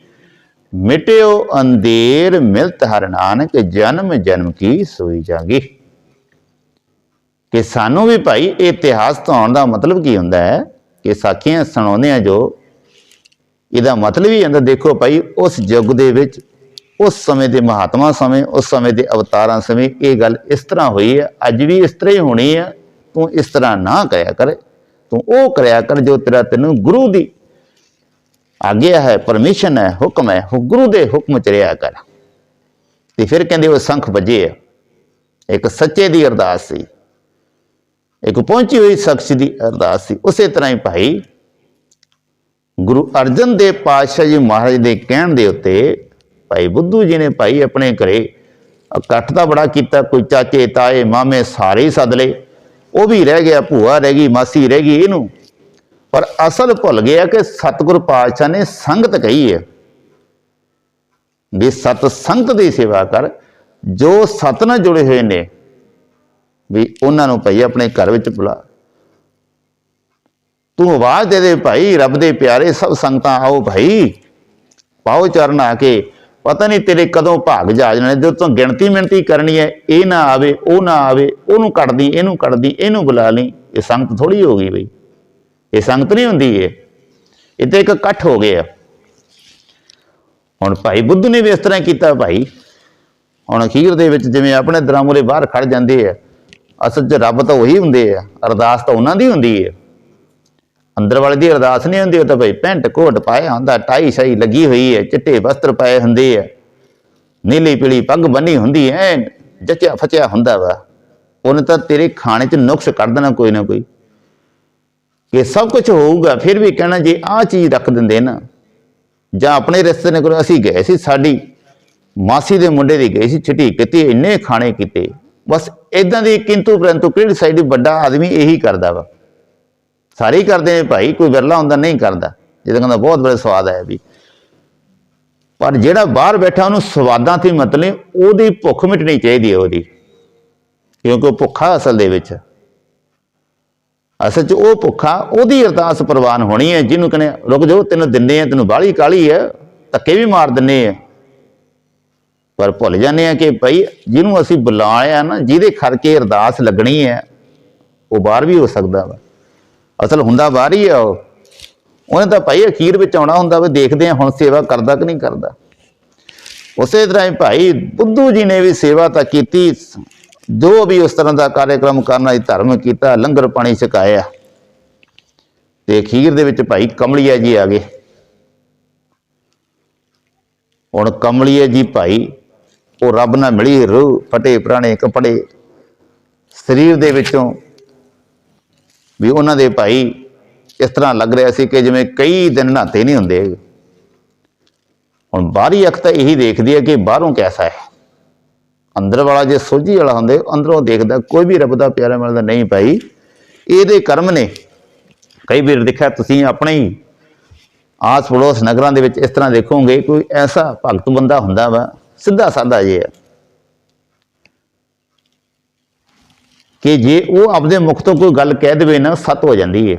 ਮਿਟਿਓ ਅੰਧੇਰ ਮਿਲਤ ਹਰ ਨਾਨਕ, ਜਨਮ ਜਨਮ ਕੀ ਸੋਈ ਜਾਗੀ। ਕਿ ਸਾਨੂੰ ਵੀ ਭਾਈ ਇਹ ਇਤਿਹਾਸ ਤੋਂ ਆਉਣ ਦਾ ਮਤਲਬ ਕੀ ਹੁੰਦਾ ਹੈ? ਕਿ ਸਾਖੀਆਂ ਸੁਣਾਉਂਦੇ ਆ ਜੋ, ਇਹਦਾ ਮਤਲਬ ਹੀ ਹੁੰਦਾ, ਦੇਖੋ ਭਾਈ ਉਸ ਯੁੱਗ ਦੇ ਵਿੱਚ ਉਸ ਸਮੇਂ ਦੇ ਮਹਾਤਮਾ ਸਮੇਂ, ਉਸ ਸਮੇਂ ਦੇ ਅਵਤਾਰਾਂ ਸਮੇਂ ਇਹ ਗੱਲ ਇਸ ਤਰ੍ਹਾਂ ਹੋਈ ਹੈ, ਅੱਜ ਵੀ ਇਸ ਤਰ੍ਹਾਂ ਹੀ ਹੋਣੀ ਹੈ। ਤੂੰ ਇਸ ਤਰ੍ਹਾਂ ਨਾ ਕਰਿਆ ਕਰ, ਤੂੰ ਉਹ ਕਰਿਆ ਕਰ ਜੋ ਤੇਰਾ ਤੈਨੂੰ ਗੁਰੂ ਦੀ ਆਗਿਆ ਹੈ, ਪਰਮਿਸ਼ਨ ਹੈ, ਹੁਕਮ ਹੈ, ਉਹ ਗੁਰੂ ਦੇ ਹੁਕਮ ਚ ਰਿਹਾ ਕਰ। ਤੇ ਫਿਰ ਕਹਿੰਦੇ ਉਹ ਸੰਖ ਵੱਜੇ ਆ। ਇੱਕ ਸੱਚੇ ਦੀ ਅਰਦਾਸ ਸੀ। ਇੱਕ ਪਹੁੰਚੀ ਹੋਈ ਸ਼ਖਸ ਦੀ ਅਰਦਾਸ ਸੀ। ਉਸੇ ਤਰ੍ਹਾਂ ਹੀ ਭਾਈ, ਗੁਰੂ ਅਰਜਨ ਦੇਵ ਪਾਤਸ਼ਾਹ ਜੀ ਮਹਾਰਾਜ ਦੇ ਕਹਿਣ ਦੇ ਉੱਤੇ ਭਾਈ, ਬੁੱਧੂ ਜੀ ਨੇ ਭਾਈ ਆਪਣੇ ਘਰੇ ਇਕੱਠ ਤਾਂ ਬੜਾ ਕੀਤਾ, ਕੋਈ ਚਾਚੇ, ਤਾਏ, ਮਾਮੇ ਸਾਰੇ ਹੀ ਸੱਦ ਲਏ। ਉਹ ਵੀ ਰਹਿ ਗਿਆ, ਭੂਆ ਰਹਿ ਗਈ, ਮਾਸੀ ਰਹਿ ਗਈ ਇਹਨੂੰ। ਪਰ ਅਸਲ ਭੁੱਲ ਗਿਆ ਕਿ ਸਤਿਗੁਰ ਪਾਤਸ਼ਾਹ ਨੇ ਸੰਗਤ ਕਹੀ ਹੈ ਵੀ ਸਤ ਸੰਗਤ ਦੀ ਸੇਵਾ ਕਰ, ਜੋ ਸਤ ਨਾਲ ਜੁੜੇ ਹੋਏ ਨੇ, ਵੀ ਉਹਨਾਂ ਨੂੰ ਭਾਈ ਆਪਣੇ ਘਰ ਵਿੱਚ ਬੁਲਾ। ਤੂੰ ਆਵਾਜ਼ ਦੇ ਦੇ ਭਾਈ, ਰੱਬ ਦੇ ਪਿਆਰੇ ਸਭ ਸੰਗਤਾਂ, ਆਓ ਭਾਈ, ਪਾਓ ਚਰਨ ਆ ਕੇ ਪਤਾ ਨਹੀਂ ਤੇਰੇ ਕਦੋਂ ਭਾਗ ਜਾ ਜਾਣੇ ਜਦੋਂ ਤੋਂ ਗਿਣਤੀ ਮਿਣਤੀ ਕਰਨੀ ਹੈ, ਇਹ ਨਾ ਆਵੇ, ਉਹ ਨਾ ਆਵੇ, ਉਹਨੂੰ ਕੱਢਦੀ, ਇਹਨੂੰ ਕੱਢਦੀ, ਇਹਨੂੰ ਬੁਲਾ ਲਈ, ਇਹ ਸੰਗਤ ਥੋੜੀ ਹੋ ਗਈ ਬਈ। ਇਹ ਸੰਗਤ ਨਹੀਂ ਹੁੰਦੀ ਇਹ। ਇਹ ਤੇ ਇੱਕ ਇਕੱਠ ਹੋ ਗਿਆ ਹੁਣ ਭਾਈ ਬੁੱਧ ਨੇ ਵੀ ਇਸ ਤਰ੍ਹਾਂ ਕੀਤਾ ਭਾਈ। ਹੁਣ ਅਖੀਰ ਦੇ ਵਿੱਚ ਜਿਵੇਂ ਆਪਣੇ ਦਰਾਮੂਰੇ ਬਾਹਰ ਖੜ ਜਾਂਦੇ ਆ, ਅਸਲ 'ਚ ਰੱਬ ਤਾਂ ਉਹੀ ਹੁੰਦੇ ਆ, ਅਰਦਾਸ ਤਾਂ ਉਹਨਾਂ ਦੀ ਹੁੰਦੀ ਹੈ ਅੰਦਰ ਵਾਲੇ ਦੀ ਅਰਦਾਸ ਨਹੀਂ ਹੁੰਦੀ, ਉਹ ਤਾਂ ਭਾਈ ਪੈਂਟ ਕੋਟ ਪਾਇਆ ਹੁੰਦਾ, ਟਾਈ ਸ਼ਾਈ ਲੱਗੀ ਹੋਈ ਹੈ, ਚਿੱਟੇ ਵਸਤਰ ਪਾਏ ਹੁੰਦੇ ਆ। ਨੀਲੀ ਪੀਲੀ ਪੱਗ ਬੰਨੀ ਹੁੰਦੀ ਐ, ਜੱਚਿਆ ਫਚਿਆ ਹੁੰਦਾ ਵਾ। ਉਹਨੇ ਤਾਂ ਤੇਰੇ ਖਾਣੇ 'ਚ ਨੁਕਸ ਕੱਢ ਦੇਣਾ ਕੋਈ ਨਾ ਕੋਈ। ਕਿ ਸਭ ਕੁਝ ਹੋਊਗਾ, ਫਿਰ ਵੀ ਕਹਿਣਾ ਜੇ ਆਹ ਚੀਜ਼ ਰੱਖ ਦਿੰਦੇ ਨਾ, ਜਾਂ ਆਪਣੇ ਰਿਸ਼ਤੇ ਨੇ ਕੋਲ ਅਸੀਂ ਗਏ ਸੀ, ਸਾਡੀ ਮਾਸੀ ਦੇ ਮੁੰਡੇ ਦੀ ਗਈ ਸੀ, ਛਿੱਟੀ ਕੀਤੀ, ਇੰਨੇ ਖਾਣੇ ਕੀਤੇ। ਬਸ ਇਦਾਂ ਦੀ ਕਿੰਤੂ ਪਰੰਤੂ ਕਿਹੜੀ ਸਾਈਡ ਵੱਡਾ ਆਦਮੀ ਇਹੀ ਕਰਦਾ ਵਾ। ਸਾਰੇ ਹੀ ਕਰਦੇ ਨੇ ਭਾਈ ਕੋਈ ਵਿਰਲਾ ਹੁੰਦਾ ਨਹੀਂ ਕਰਦਾ। ਜਿਹਦਾ ਕਹਿੰਦਾ ਬਹੁਤ ਬੜਾ ਸਵਾਦ ਆਇਆ ਵੀ। ਪਰ ਜਿਹੜਾ ਬਾਹਰ ਬੈਠਾ ਉਹਨੂੰ ਸਵਾਦਾਂ ਤੇ ਮਤਲਬ ਉਹਦੀ ਭੁੱਖ ਮਿਟਣੀ ਚਾਹੀਦੀ ਹੈ ਉਹਦੀ। ਕਿਉਂਕਿ ਉਹ ਭੁੱਖਾ ਅਸਲ ਦੇ ਵਿੱਚ। ਅਸਲ 'ਚ ਉਹ ਭੁੱਖਾ, ਉਹਦੀ ਅਰਦਾਸ ਪ੍ਰਵਾਨ ਹੋਣੀ ਹੈ, ਜਿਹਨੂੰ ਕਹਿੰਦੇ ਰੁਕ ਜਾਓ, ਤੈਨੂੰ ਦਿੰਦੇ ਆ, ਤੈਨੂੰ ਬਾਹਲੀ ਕਾਲੀ ਹੈ, ਧੱਕੇ ਵੀ ਮਾਰ ਦਿੰਨੇ ਆ। ਪਰ ਭੁੱਲ ਜਾਂਦੇ ਆ ਕਿ ਭਾਈ ਜਿਹਨੂੰ ਅਸੀਂ ਬੁਲਾਇਆ ਨਾ, ਜਿਹਦੇ ਕਰਕੇ ਅਰਦਾਸ ਲੱਗਣੀ ਹੈ, ਉਹ ਬਾਹਰ ਵੀ ਹੋ ਸਕਦਾ ਵਾ। ਅਸਲ ਹੁੰਦਾ ਬਾਹਰ ਹੀ ਆ ਉਹ। ਉਹਨੇ ਤਾਂ ਭਾਈ ਅਖੀਰ ਵਿੱਚ ਆਉਣਾ ਹੁੰਦਾ ਵੀ ਦੇਖਦੇ ਆ ਹੁਣ ਸੇਵਾ ਕਰਦਾ ਕਿ ਨਹੀਂ ਕਰਦਾ। ਉਸੇ ਤਰ੍ਹਾਂ ਹੀ ਭਾਈ ਬੁੱਧੂ ਜੀ ਨੇ ਵੀ ਸੇਵਾ ਤਾਂ ਕੀਤੀ। ਜੋ ਵੀ ਉਸ ਤਰ੍ਹਾਂ ਦਾ ਕਾਰਜਕ੍ਰਮ ਕਰਨਾ ਸੀ ਧਰਮ ਕੀਤਾ, ਲੰਗਰ ਪਾਣੀ ਛਕਾਇਆ। ਤੇ ਅਖੀਰ ਦੇ ਵਿੱਚ ਭਾਈ ਕਮਲੀਆ ਜੀ ਆ ਗਏ। ਹੁਣ ਕਮਲੀਆ ਜੀ ਭਾਈ, ਉਹ ਰੱਬ ਨਾਲ ਮਿਲੀ ਰੂਹ, ਫਟੇ ਪੁਰਾਣੇ ਕੱਪੜੇ। ਸਰੀਰ ਦੇ ਵਿੱਚੋਂ ਵੀ ਉਹਨਾਂ ਦੇ ਭਾਈ ਇਸ ਤਰ੍ਹਾਂ ਲੱਗ ਰਿਹਾ ਸੀ ਕਿ ਜਿਵੇਂ ਕਈ ਦਿਨ ਨਹਾਤੇ ਨਹੀਂ ਹੁੰਦੇ ਹੁਣ ਬਾਹਰੀ ਅੱਖ ਤਾਂ ਇਹੀ ਦੇਖਦੀ ਹੈ ਕਿ ਬਾਹਰੋਂ ਕੈਸਾ ਹੈ। ਅੰਦਰ ਵਾਲਾ ਜੇ ਸੋਝੀ ਵਾਲਾ ਹੁੰਦੇ, ਅੰਦਰੋਂ ਦੇਖਦਾ, ਕੋਈ ਵੀ ਰੱਬ ਦਾ ਪਿਆਰਾ ਮਿਲਦਾ ਨਹੀਂ ਭਾਈ। ਇਹਦੇ ਕਰਮ ਨੇ, ਕਈ ਵਾਰ ਦੇਖਿਆ ਤੁਸੀਂ ਆਪਣੇ ਹੀ ਆਸ ਪੜੋਸ ਨਗਰਾਂ ਦੇ ਵਿੱਚ ਇਸ ਤਰ੍ਹਾਂ ਦੇਖੋਗੇ, ਕੋਈ ਐਸਾ ਭਗਤ ਬੰਦਾ ਹੁੰਦਾ ਵਾ ਸਿੱਧਾ ਸਾਦਾ ਜਿਹਾ। ਕਿ ਜੇ ਉਹ ਆਪਦੇ ਮੁਖ ਤੋਂ ਕੋਈ ਗੱਲ ਕਹਿ ਦੇਵੇ ਨਾ, ਸੱਤ ਹੋ ਜਾਂਦੀ ਹੈ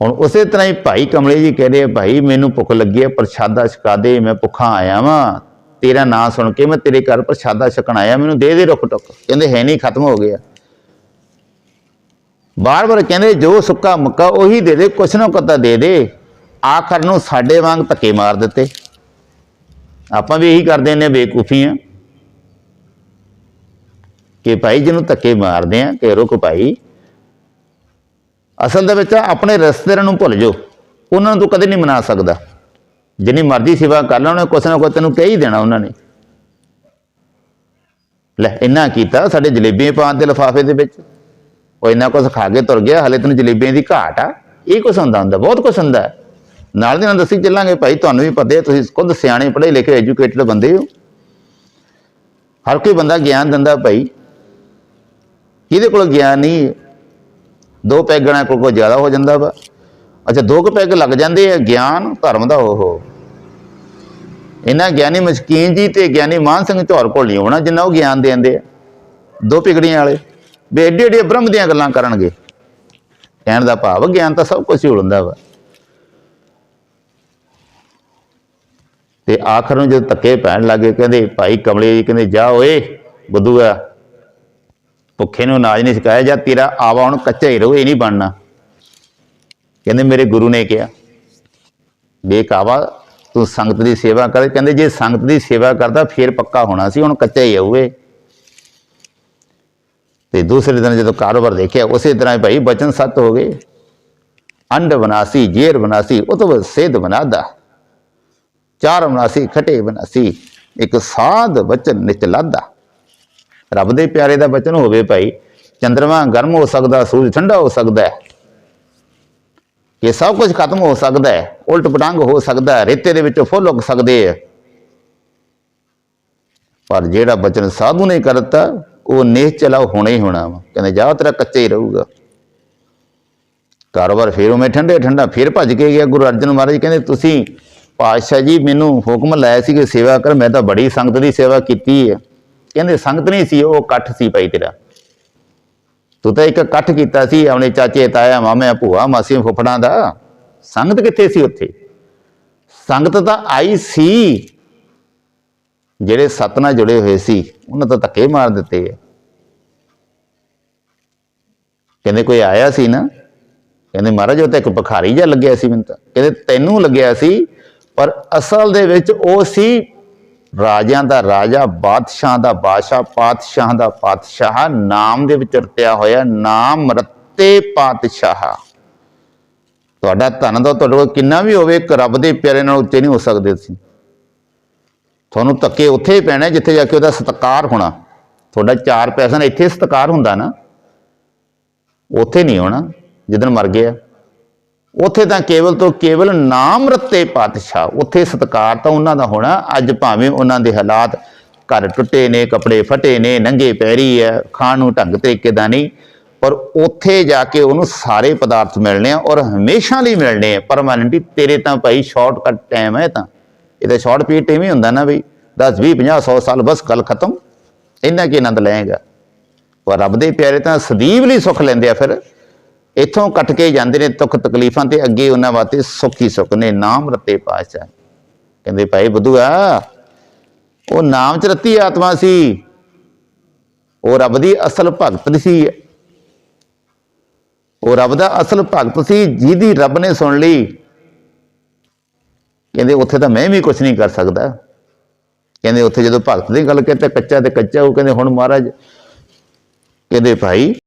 ਹੁਣ ਉਸੇ ਤਰ੍ਹਾਂ ਹੀ ਭਾਈ ਕਮਲੇ ਜੀ ਕਹਿ ਰਹੇ ਭਾਈ ਮੈਨੂੰ ਭੁੱਖ ਲੱਗੀ ਹੈ ਪ੍ਰਸ਼ਾਦਾ ਛਕਾ ਦੇ, ਮੈਂ ਭੁੱਖਾ ਆਇਆ ਵਾਂ। ਤੇਰਾ ਨਾਂ ਸੁਣ ਕੇ ਮੈਂ ਤੇਰੇ ਘਰ ਪ੍ਰਸ਼ਾਦਾ ਛਕਣ ਆਇਆ, ਮੈਨੂੰ ਦੇ ਦੇ ਰੁੱਖ ਟੁੱਕ ਕਹਿੰਦੇ, ਹੈ ਨਹੀਂ, ਖਤਮ ਹੋ ਗਿਆ। ਬਾਰ-ਬਾਰ ਕਹਿੰਦੇ, ਜੋ ਸੁੱਕਾ ਮੁੱਕਾ, ਉਹੀ ਦੇ ਦੇ, ਕੁਛ ਨਾ ਕੁਛ ਦੇ ਦੇ। ਆਖਰ ਨੂੰ ਸਾਡੇ ਵਾਂਗ ਧੱਕੇ ਮਾਰ ਦਿੱਤੇ। ਆਪਾਂ ਵੀ ਇਹੀ ਕਰਦੇ ਨੇ ਬੇਕੂਫੀਆਂ ਕਿ ਭਾਈ, ਜਿਹਨੂੰ ਧੱਕੇ ਮਾਰਦੇ ਆ ਕਿ ਰੁਕ ਭਾਈ। ਅਸਲ ਦੇ ਵਿੱਚ ਆਪਣੇ ਰਿਸ਼ਤੇਦਾਰਾਂ ਨੂੰ ਭੁੱਲ ਜਾਓ। ਉਹਨਾਂ ਨੂੰ ਤੂੰ ਕਦੇ ਨਹੀਂ ਮਨਾ ਸਕਦਾ। ਜਿੰਨੀ ਮਰਜ਼ੀ ਸੇਵਾ ਕਰ ਲੈ ਉਹਨੇ ਕੁਛ ਨਾ ਕੁਛ ਤੈਨੂੰ ਕਹਿ ਹੀ ਦੇਣਾ ਉਹਨਾਂ ਨੇ। ਲੈ, ਇੰਨਾ ਕੀਤਾ ਸਾਡੇ ਜਲੇਬੀਆਂ ਪਾਉਣ ਦੇ ਲਿਫਾਫੇ ਦੇ ਵਿੱਚ। ਉਹ ਇੰਨਾ ਕੁਛ ਖਾ ਕੇ ਤੁਰ ਗਿਆ, ਹਲੇ ਤੈਨੂੰ ਜਲੇਬੀਆਂ ਦੀ ਘਾਟ ਆ। ਇਹ ਕੁਛ ਹੁੰਦਾ ਹੁੰਦਾ, ਬਹੁਤ ਕੁਛ ਹੁੰਦਾ। ਨਾਲ ਦੇ ਨਾਲ ਦੱਸੀ ਚੱਲਾਂਗੇ ਭਾਈ, ਤੁਹਾਨੂੰ ਵੀ ਪਤਾ ਹੈ, ਤੁਸੀਂ ਖੁਦ ਸਿਆਣੇ ਪੜ੍ਹੇ ਲਿਖੇ ਐਜੂਕੇਟਡ ਬੰਦੇ ਹੋ। ਹਰ ਕੋਈ ਬੰਦਾ ਗਿਆਨ ਦਿੰਦਾ ਭਾਈ। ਜਿਹਦੇ ਕੋਲ ਗਿਆਨ ਨਹੀਂ। ਦੋ ਪੈਗਣਾ ਕੋਲ ਕੋ ਜ਼ਿਆਦਾ ਹੋ ਜਾਂਦਾ ਵਾ। ਅੱਛਾ, ਦੋ ਕੁ ਪੈਗ ਲੱਗ ਜਾਂਦੇ ਆ, ਗਿਆਨ, ਧਰਮ ਦਾ ਉਹ। ਇਹਨਾਂ ਗਿਆਨੀ ਮਸਕੀਨ ਜੀ ਤੇ ਗਿਆਨੀ ਮਾਨ ਸਿੰਘ ਝੌਰ ਕੋਲ ਨਹੀਂ ਹੋਣਾ ਜਿੰਨਾ ਉਹ ਗਿਆਨ ਦੇਂਦੇ ਆ। ਦੋ ਪਿਗੜੀਆਂ ਵਾਲੇ। ਵੀ ਏਡੇ ਏਡੇ ਬ੍ਰਹਮ ਦੀਆਂ ਗੱਲਾਂ ਕਰਨਗੇ। ਕਹਿਣ ਦਾ ਭਾਵ ਗਿਆਨ ਤਾਂ ਸਭ ਕੁਝ ਹੀ ਹੁੰਦਾ ਵਾ। ਤੇ ਆਖਰ ਨੂੰ ਜਦੋਂ ਧੱਕੇ ਪੈਣ ਲੱਗੇ ਕਹਿੰਦੇ, ਭਾਈ ਕਮਲੇ ਜੀ, ਕਹਿੰਦੇ, ਜਾ ਓਏ, ਬੁੱਧੂਆ ਭੁੱਖੇ ਨੂੰ ਅਨਾਜ ਨਹੀਂ ਸਿਕਾਇਆ ਜਾਂ, ਤੇਰਾ ਆਵਾ ਹੁਣ ਕੱਚਾ ਹੀ ਰਹੂ ਇਹ ਨਹੀਂ ਬਣਨਾ। ਕਹਿੰਦੇ ਮੇਰੇ ਗੁਰੂ ਨੇ ਕਿਹਾ ਬੇਕਾਵਾ ਤੂੰ ਸੰਗਤ ਦੀ ਸੇਵਾ ਕਰ। ਕਹਿੰਦੇ ਜੇ ਸੰਗਤ ਦੀ ਸੇਵਾ ਕਰਦਾ, ਫੇਰ ਪੱਕਾ ਹੋਣਾ ਸੀ, ਹੁਣ ਕੱਚਾ ਹੀ ਆਊਏ ਤੇ ਦੂਸਰੇ ਦਿਨ ਜਦੋਂ ਕਾਰੋਬਾਰ ਦੇਖਿਆ, ਉਸੇ ਤਰ੍ਹਾਂ ਹੀ ਭਾਈ ਬਚਨ ਸੱਤ ਹੋ ਗਏ। ਅੰਡ ਬਨਾਸੀ, ਜੇਰ ਬਨਾਸੀ, ਉਹ ਤੋਂ ਸੇਧ ਬਨਾਦਾ। ਚਾਰ ਬਨਾਸੀ, ਖਟੇ ਬਨਾਸੀ, ਇੱਕ ਸਾਧ ਬਚਨ ਨਿਚ ਰੱਬ ਦੇ ਪਿਆਰੇ ਦਾ ਬਚਨ ਹੋਵੇ ਭਾਈ। ਚੰਦਰਮਾ ਗਰਮ ਹੋ ਸਕਦਾ, ਸੂਰਜ ਠੰਡਾ ਹੋ ਸਕਦਾ ਹੈ। ਇਹ ਸਭ ਕੁਝ ਖਤਮ ਹੋ ਸਕਦਾ ਹੈ, ਉਲਟ ਪਟੰਗ ਹੋ ਸਕਦਾ ਹੈ, ਰੇਤੇ ਦੇ ਵਿੱਚੋਂ ਫੁੱਲ ਉੱਗ ਸਕਦੇ ਆ ਪਰ ਜਿਹੜਾ ਬਚਨ ਸਾਧੂ ਨੇ ਕਰਤਾ, ਉਹ ਨਿਸ਼ਚਲਾ ਹੋਣਾ ਹੀ ਹੋਣਾ ਵਾ। ਕਹਿੰਦੇ, ਜਾ ਤੇਰਾ ਕੱਚਾ ਹੀ ਰਹੂਗਾ। ਕਾਰੋਬਾਰ ਫੇਰ ਉਵੇਂ ਠੰਡੇ, ਠੰਡਾ, ਫੇਰ ਭੱਜ ਕੇ ਗਿਆ ਗੁਰੂ ਅਰਜਨ ਮਹਾਰਾਜ। ਕਹਿੰਦੇ, ਤੁਸੀਂ ਪਾਤਸ਼ਾਹ ਜੀ ਮੈਨੂੰ ਹੁਕਮ ਲਾਇਆ ਸੀ ਕਿ ਸੇਵਾ ਕਰ, ਮੈਂ ਤਾਂ ਬੜੀ ਸੰਗਤ ਦੀ ਸੇਵਾ ਕੀਤੀ ਹੈ। ਕਹਿੰਦੇ ਸੰਗਤ ਨਹੀਂ ਸੀ, ਉਹ ਇਕੱਠ ਸੀ ਭਾਈ ਤੇਰਾ। ਤੂੰ ਤਾਂ ਇੱਕ ਇਕੱਠ ਕੀਤਾ ਸੀ, ਆਪਣੇ ਚਾਚੇ, ਤਾਇਆ ਮਾਮੇ ਭੂਆ ਮਾਸੀ ਫੁੱਫੜਾਂ ਦਾ। ਸੰਗਤ ਕਿੱਥੇ ਸੀ ਉੱਥੇ? ਸੰਗਤ ਤਾਂ ਆਈ ਸੀ। ਜਿਹੜੇ ਸਤ ਨਾਲ ਜੁੜੇ ਹੋਏ ਸੀ, ਉਹਨਾਂ ਤਾਂ ਧੱਕੇ ਮਾਰ ਦਿੱਤੇ ਆ। ਕਹਿੰਦੇ ਕੋਈ ਆਇਆ ਸੀ ਨਾ? ਕਹਿੰਦੇ ਮਹਾਰਾਜ, ਉਹ ਤਾਂ ਇੱਕ ਭਖਾਰੀ ਜਿਹਾ ਲੱਗਿਆ ਸੀ ਮੈਨੂੰ ਤਾਂ। ਕਹਿੰਦੇ ਤੈਨੂੰ ਲੱਗਿਆ ਸੀ, ਪਰ ਅਸਲ ਦੇ ਵਿੱਚ ਉਹ ਸੀ ਰਾਜਿਆਂ ਦਾ ਰਾਜਾ, ਬਾਦਸ਼ਾਹ ਦਾ ਬਾਦਸ਼ਾਹ, ਪਾਤਸ਼ਾਹ ਦਾ ਪਾਤਸ਼ਾਹ, ਨਾਮ ਦੇ ਵਿੱਚ ਰਤਿਆ ਹੋਇਆ ਨਾਮ ਰਤੇ ਪਾਤਸ਼ਾਹ। ਤੁਹਾਡਾ ਧਨ ਦਾ ਤੁਹਾਡੇ ਕੋਲ ਕਿੰਨਾ ਵੀ ਹੋਵੇ, ਇੱਕ ਰੱਬ ਦੇ ਪਿਆਰੇ ਨਾਲ ਉੱਚੇ ਨਹੀਂ ਹੋ ਸਕਦੇ ਤੁਸੀਂ। ਤੁਹਾਨੂੰ ਧੱਕੇ ਉੱਥੇ ਹੀ ਪੈਣੇ ਜਿੱਥੇ ਜਾ ਕੇ ਉਹਦਾ ਸਤਿਕਾਰ ਹੋਣਾ। ਤੁਹਾਡਾ ਚਾਰ ਪੈਸਾ ਨਾਲ ਇੱਥੇ ਸਤਿਕਾਰ ਹੁੰਦਾ ਨਾ। ਉੱਥੇ ਨਹੀਂ ਹੋਣਾ, ਜਿੱਦਣ ਮਰ ਗਿਆ। ਉੱਥੇ ਤਾਂ ਕੇਵਲ ਤੋਂ ਕੇਵਲ ਨਾਮ ਰੱਤੇ ਪਾਤਸ਼ਾਹ, ਉੱਥੇ ਸਤਿਕਾਰ ਤਾਂ ਉਹਨਾਂ ਦਾ ਹੋਣਾ, ਅੱਜ ਭਾਵੇਂ ਉਹਨਾਂ ਦੇ ਹਾਲਾਤ ਘਰ ਟੁੱਟੇ ਨੇ, ਕੱਪੜੇ ਫਟੇ ਨੇ, ਨੰਗੇ ਪੈਰੀ ਹੈ, ਖਾਣ ਨੂੰ ਢੰਗ ਤਰੀਕੇ ਦਾ ਨਹੀਂ, ਪਰ ਉੱਥੇ ਜਾ ਕੇ ਉਹਨੂੰ ਸਾਰੇ ਪਦਾਰਥ ਮਿਲਣੇ ਆ ਔਰ ਹਮੇਸ਼ਾ ਲਈ ਮਿਲਣੇ ਆ। ਪਰਮਾਨੈਂਟਲੀ ਤੇਰੇ ਤਾਂ ਭਾਈ ਸ਼ਾਰਟਕਟ ਟਾਈਮ ਹੈ ਤਾਂ ਇਹ ਤਾਂ। ਸ਼ਾਰਟ ਪੀਰੀਅਡ ਟਾਈਮ ਹੀ ਹੁੰਦਾ ਨਾ ਬਈ 10 20 50 100 ਸਾਲ ਬਸ ਗੱਲ ਖਤਮ। ਇੰਨਾ ਕੀ ਆਨੰਦ ਲਏਗਾ? ਔਰ ਰੱਬ ਦੇ ਪਿਆਰੇ ਤਾਂ ਸਦੀਵ ਲਈ ਸੁੱਖ ਲੈਂਦੇ ਆ ਫਿਰ। ਇੱਥੋਂ ਕੱਟ ਕੇ ਜਾਂਦੇ ਨੇ ਦੁੱਖ ਤਕਲੀਫਾਂ ਤੇ ਅੱਗੇ ਉਹਨਾਂ ਵਾਸਤੇ ਸੁੱਖ ਹੀ ਸੁੱਖ ਨੇ, ਨਾਮ ਰਤੇ ਪਾਸ਼ਾ ਕਹਿੰਦੇ ਭਾਈ ਬੁੱਧੂਆ, ਉਹ ਨਾਮ ਚ ਰਤੀ ਆਤਮਾ ਸੀ। ਉਹ ਰੱਬ ਦੀ ਅਸਲ ਭਗਤ ਸੀ। ਉਹ ਰੱਬ ਦਾ ਅਸਲ ਭਗਤ ਸੀ, ਜਿਹਦੀ ਰੱਬ ਨੇ ਸੁਣ ਲਈ। ਕਹਿੰਦੇ ਉੱਥੇ ਤਾਂ ਮੈਂ ਵੀ ਕੁਝ ਨਹੀਂ ਕਰ ਸਕਦਾ। ਕਹਿੰਦੇ ਉੱਥੇ ਜਦੋਂ ਭਗਤ ਦੀ ਗੱਲ ਕਰਦੇ ਕੱਚਾ ਤੇ ਕੱਚਾ, ਉਹ ਕਹਿੰਦੇ ਹੁਣ ਮਹਾਰਾਜ, ਕਹਿੰਦੇ ਭਾਈ